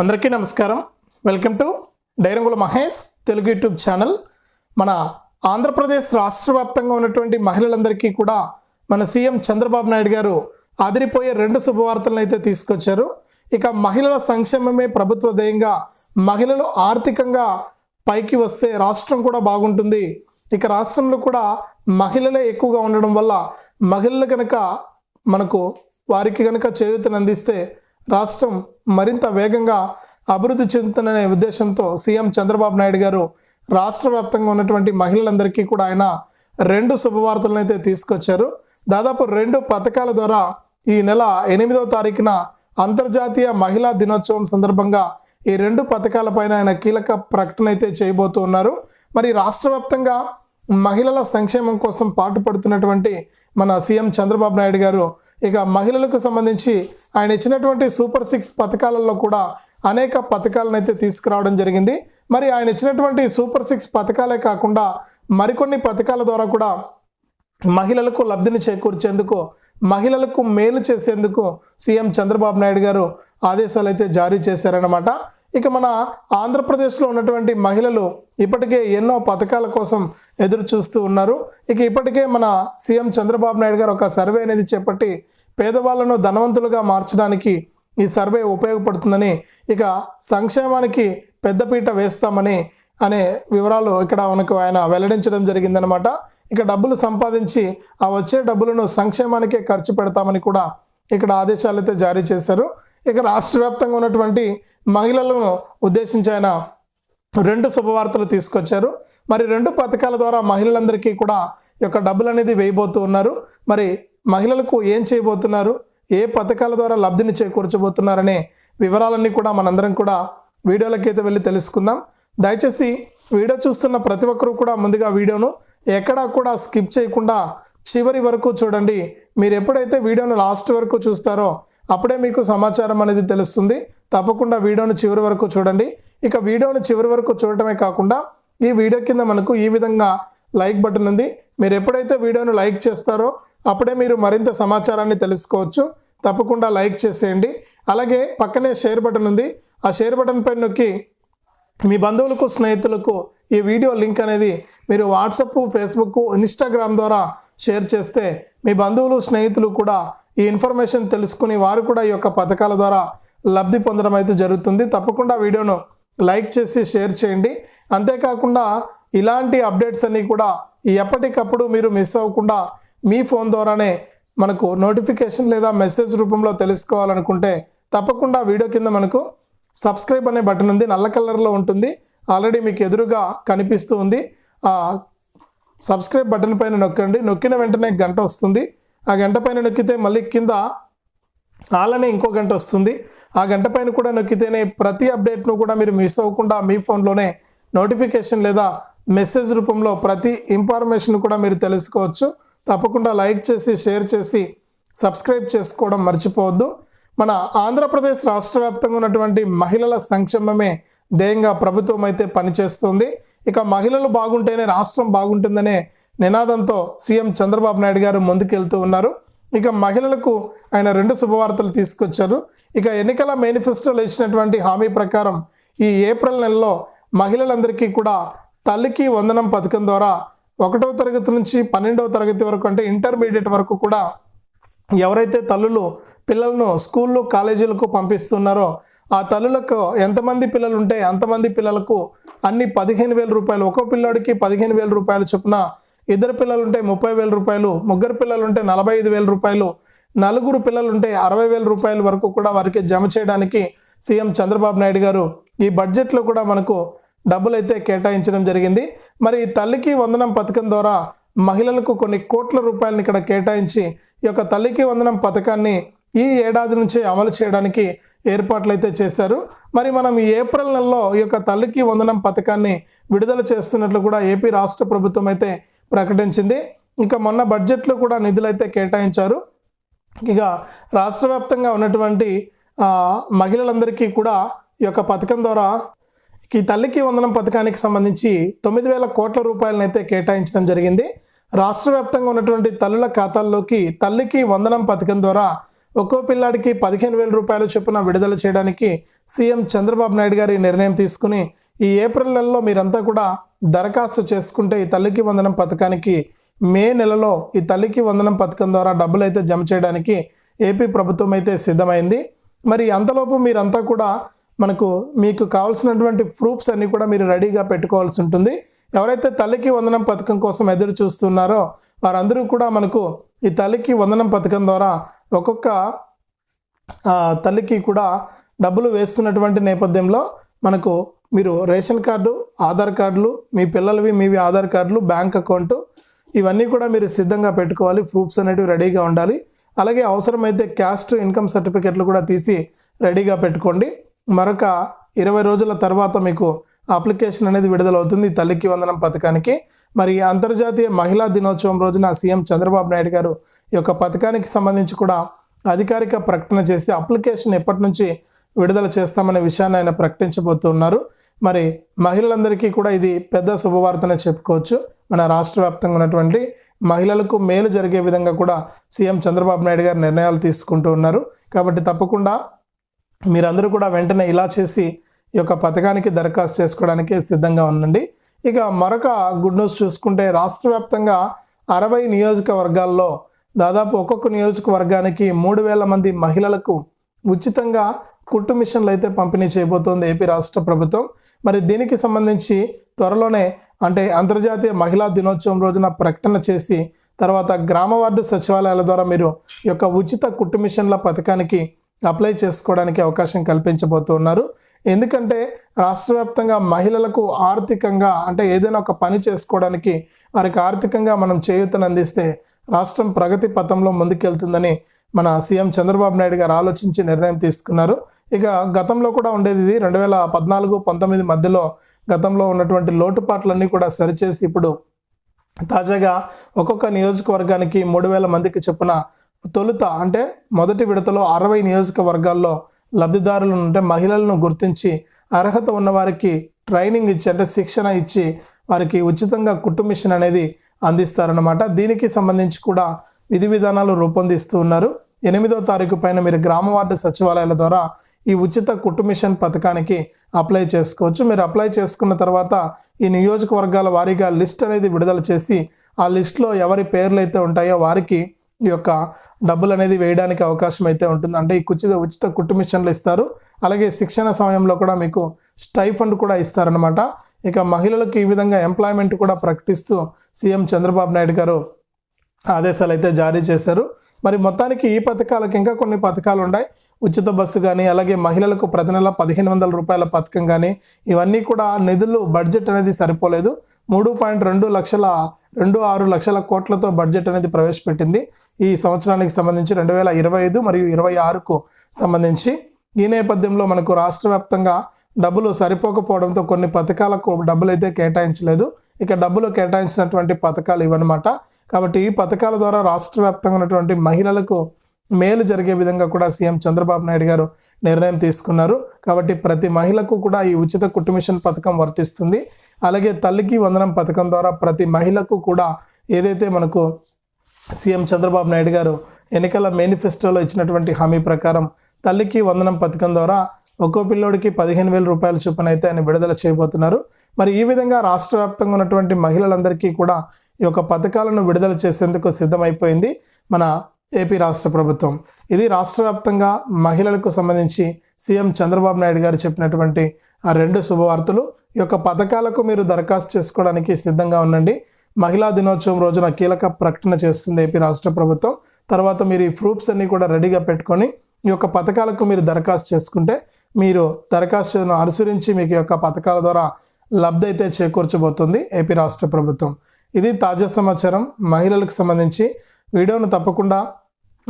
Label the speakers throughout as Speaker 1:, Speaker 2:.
Speaker 1: అందరికీ నమస్కారం. Welcome to Dairangula Mahesh Telugu YouTube channel. మన ఆంధ్రప్రదేశ్ రాష్ట్ర వ్యాప్తంగా ఉన్నటువంటి మహిళలందరికీ కూడా మన సీఎం చంద్రబాబు నాయుడు గారు ఆదిరిపోయే రెండు శుభవార్తలను అయితే తీసుకొచ్చారు. ఇక మహిళల సంక్షేమమే ప్రభుత్వ ధ్యేయంగా మహిళలు ఆర్థికంగా పైకి వస్తే రాష్ట్రం కూడా బాగుంటుంది. ఇక రాష్ట్రంలో కూడా మహిళలే ఎక్కువగా ఉండడం వల్ల మహిళలు కనుక మనకు వారికి కనుక చేయూతను అందిస్తే రాష్ట్రం మరింత వేగంగా అభివృద్ధి చెందుతుందనే ఉద్దేశంతో సీఎం చంద్రబాబు నాయుడు గారు రాష్ట్ర వ్యాప్తంగా ఉన్నటువంటి మహిళలందరికీ కూడా ఆయన రెండు శుభవార్తలను అయితే తీసుకొచ్చారు. దాదాపు రెండు పథకాల ద్వారా ఈ నెల ఎనిమిదవ తారీఖున అంతర్జాతీయ మహిళా దినోత్సవం సందర్భంగా ఈ రెండు పథకాలపైన ఆయన కీలక ప్రకటన అయితే చేయబోతూ ఉన్నారు. మరి రాష్ట్ర వ్యాప్తంగా మహిళల సంక్షేమం కోసం పాటుపడుతున్నటువంటి మన సీఎం చంద్రబాబు నాయుడు గారు ఇక మహిళలకు సంబంధించి ఆయన ఇచ్చినటువంటి సూపర్ సిక్స్ పథకాలలో కూడా అనేక పథకాలను అయితే తీసుకురావడం జరిగింది. మరి ఆయన ఇచ్చినటువంటి సూపర్ సిక్స్ పథకాలే కాకుండా మరికొన్ని పథకాల ద్వారా కూడా మహిళలకు లబ్ధిని చేకూర్చేందుకు మహిళలకు మేలు చేసేందుకు సీఎం చంద్రబాబు నాయుడు గారు ఆదేశాలు అయితే జారీ చేశారనమాట ఇక మన ఆంధ్రప్రదేశ్లో ఉన్నటువంటి మహిళలు ఇప్పటికే ఎన్నో పథకాల కోసం ఎదురు చూస్తూ ఉన్నారు. ఇక ఇప్పటికే మన సీఎం చంద్రబాబు నాయుడు గారు ఒక సర్వే అనేది చేపట్టి పేదవాళ్ళను ధనవంతులుగా మార్చడానికి ఈ సర్వే ఉపయోగపడుతుందని ఇక సంక్షేమానికి పెద్దపీట వేస్తామని అనే వివరాలు ఇక్కడ మనకు ఆయన వెల్లడించడం జరిగిందనమాట ఇక డబ్బులు సంపాదించి ఆ వచ్చే డబ్బులను సంక్షేమానికే ఖర్చు పెడతామని కూడా ఇక్కడ ఆదేశాలు అయితే జారీ చేశారు. ఇక రాష్ట్ర వ్యాప్తంగా ఉన్నటువంటి మహిళలను ఉద్దేశించి ఆయన రెండు శుభవార్తలు తీసుకొచ్చారు. మరి రెండు పథకాల ద్వారా మహిళలందరికీ కూడా ఈ యొక్క డబ్బులు అనేది వేయబోతూ ఉన్నారు. మరి మహిళలకు ఏం చేయబోతున్నారు? ఏ పథకాల ద్వారా లబ్ధిని చేకూర్చబోతున్నారనే వివరాలన్నీ కూడా మనందరం కూడా వీడియోలకైతే వెళ్ళి తెలుసుకుందాం. దయచేసి వీడియో చూస్తున్న ప్రతి ఒక్కరూ కూడా ముందుగా వీడియోను ఎక్కడా కూడా స్కిప్ చేయకుండా చివరి వరకు చూడండి. మీరు ఎప్పుడైతే వీడియోను లాస్ట్ వరకు చూస్తారో అప్పుడే మీకు సమాచారం అనేది తెలుస్తుంది. తప్పకుండా వీడియోను చివరి వరకు చూడండి. ఇక వీడియోను చివరి వరకు చూడటమే కాకుండా ఈ వీడియో కింద మనకు ఈ విధంగా లైక్ బటన్ ఉంది. మీరు ఎప్పుడైతే వీడియోను లైక్ చేస్తారో అప్పుడే మీరు మరింత సమాచారాన్ని తెలుసుకోవచ్చు. తప్పకుండా లైక్ చేసేయండి. అలాగే పక్కనే షేర్ బటన్ ఉంది. ఆ షేర్ బటన్ పై నొక్కి మీ బంధువులకు స్నేహితులకు ఈ వీడియో లింక్ అనేది మీరు వాట్సప్ ఫేస్బుక్ ఇన్స్టాగ్రామ్ ద్వారా షేర్ చేస్తే మీ బంధువులు స్నేహితులు కూడా ఈ ఇన్ఫర్మేషన్ తెలుసుకుని వారు కూడా ఈ యొక్క పథకాల ద్వారా లబ్ధి పొందడం అయితే జరుగుతుంది. తప్పకుండా వీడియోను లైక్ చేసి షేర్ చేయండి. అంతేకాకుండా ఇలాంటి అప్డేట్స్ అన్నీ కూడా ఎప్పటికప్పుడు మీరు మిస్ అవ్వకుండా మీ ఫోన్ ద్వారానే మనకు నోటిఫికేషన్ లేదా మెసేజ్ రూపంలో తెలుసుకోవాలనుకుంటే తప్పకుండా వీడియో కింద మనకు సబ్స్క్రైబ్ అనే బటన్ ఉంది. నల్ల కలర్లో ఉంటుంది. ఆల్రెడీ మీకు ఎదురుగా కనిపిస్తూ ఉంది. ఆ సబ్స్క్రైబ్ బటన్ పైన నొక్కండి. నొక్కిన వెంటనే గంట వస్తుంది. ఆ గంట పైన నొక్కితే మళ్ళీ కింద అలానే ఇంకో గంట వస్తుంది. ఆ గంట పైన కూడా నొక్కితేనే ప్రతి అప్డేట్ను కూడా మీరు మిస్ అవ్వకుండా మీ ఫోన్లోనే నోటిఫికేషన్ లేదా మెసేజ్ రూపంలో ప్రతి ఇన్ఫర్మేషన్ కూడా మీరు తెలుసుకోవచ్చు. తప్పకుండా లైక్ చేసి షేర్ చేసి సబ్స్క్రైబ్ చేసుకోవడం మర్చిపోవద్దు. మన ఆంధ్రప్రదేశ్ రాష్ట్ర వ్యాప్తంగా ఉన్నటువంటి మహిళల సంక్షేమమే ధ్యేయంగా ప్రభుత్వం అయితే పనిచేస్తుంది. ఇక మహిళలు బాగుంటేనే రాష్ట్రం బాగుంటుందనే నినాదంతో సీఎం చంద్రబాబు నాయుడు గారు ముందుకెళ్తూ ఉన్నారు. ఇక మహిళలకు ఆయన రెండు శుభవార్తలు తీసుకొచ్చారు. ఇక ఎన్నికల మేనిఫెస్టోలో ఇచ్చినటువంటి హామీ ప్రకారం ఈ ఏప్రిల్ నెలలో మహిళలందరికీ కూడా తల్లికి వందనం పథకం ద్వారా ఒకటవ తరగతి నుంచి పన్నెండవ తరగతి వరకు అంటే ఇంటర్మీడియట్ వరకు కూడా ఎవరైతే తల్లులు పిల్లలను స్కూళ్ళు కాలేజీలకు పంపిస్తున్నారో ఆ తల్లులకు ఎంతమంది పిల్లలు ఉంటే అంతమంది పిల్లలకు అన్ని పదిహేను వేల రూపాయలు. ఒక్కో పిల్లాడికి పదిహేను వేల రూపాయలు చొప్పున ఇద్దరు పిల్లలు ఉంటే ముప్పై వేల రూపాయలు ముగ్గురు పిల్లలుంటే నలభై ఐదు వేల రూపాయలు నలుగురు పిల్లలు ఉంటే అరవై వేల రూపాయల వరకు కూడా వారికి జమ చేయడానికి సీఎం చంద్రబాబు నాయుడు గారు ఈ బడ్జెట్లో కూడా మనకు డబ్బులు అయితే కేటాయించడం జరిగింది. మరి ఈ తల్లికి వందనం పథకం ద్వారా మహిళలకు కొన్ని కోట్ల రూపాయలను ఇక్కడ కేటాయించి ఈ యొక్క తల్లికి వందనం పథకాన్ని ఈ ఏడాది నుంచి అమలు చేయడానికి ఏర్పాట్లు అయితే చేశారు. మరి మనం ఏప్రిల్ నెలలో ఈ యొక్క తల్లికి వందనం పథకాన్ని విడుదల చేస్తున్నట్లు కూడా ఏపీ రాష్ట్ర ప్రభుత్వం అయితే ప్రకటించింది. ఇంకా మొన్న బడ్జెట్లో కూడా నిధులు అయితే కేటాయించారు. ఇక రాష్ట్ర వ్యాప్తంగా ఉన్నటువంటి మహిళలందరికీ కూడా ఈ యొక్క పథకం ద్వారా ఈ తల్లికి వందనం పథకానికి సంబంధించి తొమ్మిది వేల కోట్ల రూపాయలను అయితే కేటాయించడం జరిగింది. రాష్ట్ర వ్యాప్తంగా ఉన్నటువంటి తల్లుల ఖాతాల్లోకి తల్లికి వందనం పథకం ద్వారా ఒక్కో పిల్లాడికి పదిహేను వేల రూపాయల చొప్పున విడుదల చేయడానికి సీఎం చంద్రబాబు నాయుడు గారి నిర్ణయం తీసుకుని ఈ ఏప్రిల్ నెలలో మీరంతా కూడా దరఖాస్తు చేసుకుంటే ఈ తల్లికి వందనం పథకానికి మే నెలలో ఈ తల్లికి వందనం పథకం ద్వారా డబ్బులు అయితే జమ చేయడానికి ఏపీ ప్రభుత్వం అయితే సిద్ధమైంది. మరి అంతలోపు మీరంతా కూడా మనకు మీకు కావాల్సినటువంటి ప్రూఫ్స్ అన్నీ కూడా మీరు రెడీగా పెట్టుకోవాల్సి ఉంటుంది. ఎవరైతే తల్లికి వందనం పథకం కోసం ఎదురు చూస్తున్నారో వారందరూ కూడా మనకు ఈ తల్లికి వందనం పథకం ద్వారా ఒక్కొక్క తల్లికి కూడా డబ్బులు వేస్తున్నటువంటి నేపథ్యంలో మనకు మీరు రేషన్ కార్డు ఆధార్ కార్డులు మీ పిల్లలవి మీవి ఆధార్ కార్డులు బ్యాంక్ అకౌంటు ఇవన్నీ కూడా మీరు సిద్ధంగా పెట్టుకోవాలి. ప్రూఫ్స్ అనేటివి రెడీగా ఉండాలి. అలాగే అవసరమైతే క్యాస్ట్ ఇన్కమ్ సర్టిఫికెట్లు కూడా తీసి రెడీగా పెట్టుకోండి. మరొక ఇరవై రోజుల తర్వాత మీకు అప్లికేషన్ అనేది విడుదలవుతుంది. తల్లికి వందనం పథకానికి. మరి అంతర్జాతీయ మహిళా దినోత్సవం రోజున సీఎం చంద్రబాబు నాయుడు గారు ఈ యొక్క పథకానికి సంబంధించి కూడా అధికారిక ప్రకటన చేసి అప్లికేషన్ ఎప్పటి నుంచి విడుదల చేస్తామనే విషయాన్ని ఆయన ప్రకటించబోతున్నారు. మరి మహిళలందరికీ కూడా ఇది పెద్ద శుభవార్తనే చెప్పుకోవచ్చు. మన రాష్ట్ర వ్యాప్తంగా ఉన్నటువంటి మహిళలకు మేలు జరిగే విధంగా కూడా సీఎం చంద్రబాబు నాయుడు గారు నిర్ణయాలు తీసుకుంటూ ఉన్నారు. కాబట్టి తప్పకుండా మీరందరూ కూడా వెంటనే ఇలా చేసి ఈ యొక్క పథకానికి దరఖాస్తు చేసుకోవడానికి సిద్ధంగా ఉండండి. ఇక మరొక గుడ్ న్యూస్ చూసుకుంటే రాష్ట్ర వ్యాప్తంగా అరవై నియోజకవర్గాల్లో దాదాపు ఒక్కొక్క నియోజకవర్గానికి మూడు వేల మంది మహిళలకు ఉచితంగా కుట్టు మిషన్లు అయితే పంపిణీ చేయబోతోంది ఏపీ రాష్ట్ర ప్రభుత్వం. మరి దీనికి సంబంధించి త్వరలోనే అంటే అంతర్జాతీయ మహిళా దినోత్సవం రోజున ప్రకటన చేసి తర్వాత గ్రామ వార్డు సచివాలయాల ద్వారా మీరు ఈ యొక్క ఉచిత కుట్టు మిషన్ల పథకానికి అప్లై చేసుకోవడానికి అవకాశం కల్పించబోతున్నారు. ఎందుకంటే రాష్ట్రవ్యాప్తంగా మహిళలకు ఆర్థికంగా అంటే ఏదైనా ఒక పని చేసుకోవడానికి వారికి ఆర్థికంగా మనం చేయూతను అందిస్తే రాష్ట్రం ప్రగతి పథంలో ముందుకెళ్తుందని మన సీఎం చంద్రబాబు నాయుడు గారు ఆలోచించి నిర్ణయం తీసుకున్నారు. ఇక గతంలో కూడా ఉండేది ఇది. రెండు వేల పద్నాలుగు పంతొమ్మిది మధ్యలో గతంలో ఉన్నటువంటి లోటుపాట్లన్నీ కూడా సరిచేసి ఇప్పుడు తాజాగా ఒక్కొక్క నియోజకవర్గానికి మూడు వేల మందికి చొప్పున తొలుత అంటే మొదటి విడతలో అరవై నియోజకవర్గాల్లో లబ్ధిదారులను అంటే మహిళలను గుర్తించి అర్హత ఉన్నవారికి ట్రైనింగ్ ఇచ్చి అంటే శిక్షణ ఇచ్చి వారికి ఉచితంగా కుట్టు మిషన్ అనేది అందిస్తారనమాట దీనికి సంబంధించి కూడా విధి విధానాలు రూపొందిస్తూ ఉన్నారు. ఎనిమిదో తారీఖు పైన మీరు గ్రామ వార్డు సచివాలయాల ద్వారా ఈ ఉచిత కుట్టు మిషన్ పథకానికి అప్లై చేసుకోవచ్చు. మీరు అప్లై చేసుకున్న తర్వాత ఈ నియోజకవర్గాల వారీగా లిస్ట్ అనేది విడుదల చేసి ఆ లిస్ట్లో ఎవరి పేర్లు అయితే ఉంటాయో వారికి యొక్క డబ్బులు అనేది వేయడానికి అవకాశం అయితే ఉంటుంది. అంటే ఈ ఉచిత ఉచిత కుట్టు మిషన్లు ఇస్తారు. అలాగే శిక్షణ సమయంలో కూడా మీకు స్టైఫండ్ కూడా ఇస్తారనమాట ఇక మహిళలకు ఈ విధంగా ఎంప్లాయ్మెంట్ కూడా ప్రకటిస్తూ సీఎం చంద్రబాబు నాయుడు గారు ఆదేశాలు అయితే జారీ చేశారు. మరి మొత్తానికి ఈ పథకాలకు ఇంకా కొన్ని పథకాలు ఉన్నాయి. ఉచిత బస్సు కానీ అలాగే మహిళలకు ప్రతి నెల పదిహేను వందల రూపాయల పథకం కానీ ఇవన్నీ కూడా నిధులు బడ్జెట్ అనేది సరిపోలేదు. మూడు పాయింట్ రెండు లక్షల రెండు ఆరు లక్షల కోట్లతో బడ్జెట్ అనేది ప్రవేశపెట్టింది. ఈ సంవత్సరానికి సంబంధించి రెండు వేల ఇరవై ఐదు మరియు ఇరవై ఆరుకు సంబంధించి ఈ నేపథ్యంలో మనకు రాష్ట్ర వ్యాప్తంగా డబ్బులు సరిపోకపోవడంతో కొన్ని పథకాలకు డబ్బులు అయితే కేటాయించలేదు. ఇక డబ్బులు కేటాయించినటువంటి పథకాలు ఇవన్నమాట కాబట్టి ఈ పథకాల ద్వారా రాష్ట్ర వ్యాప్తంగా ఉన్నటువంటి మహిళలకు మేలు జరిగే విధంగా కూడా సీఎం చంద్రబాబు నాయుడు గారు నిర్ణయం తీసుకున్నారు. కాబట్టి ప్రతి మహిళకు కూడా ఈ ఉచిత కుటుంబిషన్ పథకం వర్తిస్తుంది. అలాగే తల్లికి వందనం పథకం ద్వారా ప్రతి మహిళకు కూడా ఏదైతే మనకు సీఎం చంద్రబాబు నాయుడు గారు ఎన్నికల మేనిఫెస్టోలో ఇచ్చినటువంటి హామీ ప్రకారం తల్లికి వందనం పథకం ద్వారా ఒక్కో పిల్లోడికి పదిహేను వేల రూపాయల చొప్పున అయితే ఆయన విడుదల చేయబోతున్నారు. మరి ఈ విధంగా రాష్ట్ర వ్యాప్తంగా ఉన్నటువంటి మహిళలందరికీ కూడా ఈ యొక్క పథకాలను విడుదల చేసేందుకు సిద్ధమైపోయింది మన ఏపీ రాష్ట్ర ప్రభుత్వం. ఇది రాష్ట్ర వ్యాప్తంగా మహిళలకు సంబంధించి సీఎం చంద్రబాబు నాయుడు గారు చెప్పినటువంటి ఆ రెండు శుభవార్తలు. ఈ యొక్క పథకాలకు మీరు దరఖాస్తు చేసుకోవడానికి సిద్ధంగా ఉండండి. మహిళా దినోత్సవం రోజున కీలక ప్రకటన చేస్తుంది ఏపీ రాష్ట్ర ప్రభుత్వం. తర్వాత మీరు ఈ ప్రూఫ్స్ అన్నీ కూడా రెడీగా పెట్టుకొని ఈ యొక్క పథకాలకు మీరు దరఖాస్తు చేసుకుంటే మీరు దరఖాస్తును అనుసరించి మీకు యొక్క పథకాల ద్వారా లబ్ధి అయితే చేకూర్చబోతుంది ఏపీ రాష్ట్ర ప్రభుత్వం. ఇది తాజా సమాచారం. మహిళలకు సంబంధించి వీడియోను తప్పకుండా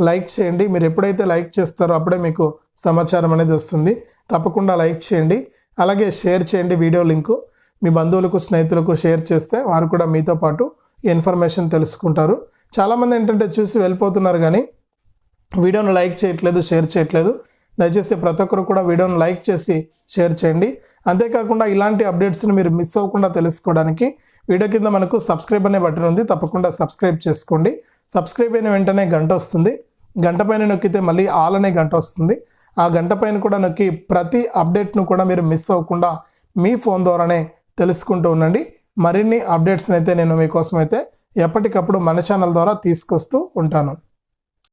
Speaker 1: లైక్ చేయండి. మీరు ఎప్పుడైతే లైక్ చేస్తారో అప్పుడే మీకు సమాచారం అనేది వస్తుంది. తప్పకుండా లైక్ చేయండి. అలాగే షేర్ చేయండి వీడియో లింకు. మీ బంధువులకు స్నేహితులకు షేర్ చేస్తే వారు కూడా మీతో పాటు ఇన్ఫర్మేషన్ తెలుసుకుంటారు. చాలామంది ఏంటంటే చూసి వెళ్ళిపోతున్నారు కానీ వీడియోను లైక్ చేయట్లేదు షేర్ చేయట్లేదు. దయచేసి ప్రతి ఒక్కరు కూడా వీడియోను లైక్ చేసి షేర్ చేయండి. అంతేకాకుండా ఇలాంటి అప్డేట్స్ని మీరు మిస్ అవ్వకుండా తెలుసుకోవడానికి వీడియో కింద మనకు సబ్స్క్రైబ్ అనే బటన్ ఉంది. తప్పకుండా సబ్స్క్రైబ్ చేసుకోండి. సబ్స్క్రైబ్ అయిన వెంటనే గంట వస్తుంది. గంట పైన నొక్కితే మళ్ళీ ఆల్ అనే గంట వస్తుంది. ఆ గంట పైన కూడా నొక్కి ప్రతి అప్డేట్ను కూడా మీరు మిస్ అవ్వకుండా మీ ఫోన్ ద్వారానే తెలుసుకుంటూ ఉండండి. మరిన్ని అప్డేట్స్ని అయితే నేను మీకోసం అయితే ఎప్పటికప్పుడు మన ఛానల్ ద్వారా తీసుకొస్తూ ఉంటాను.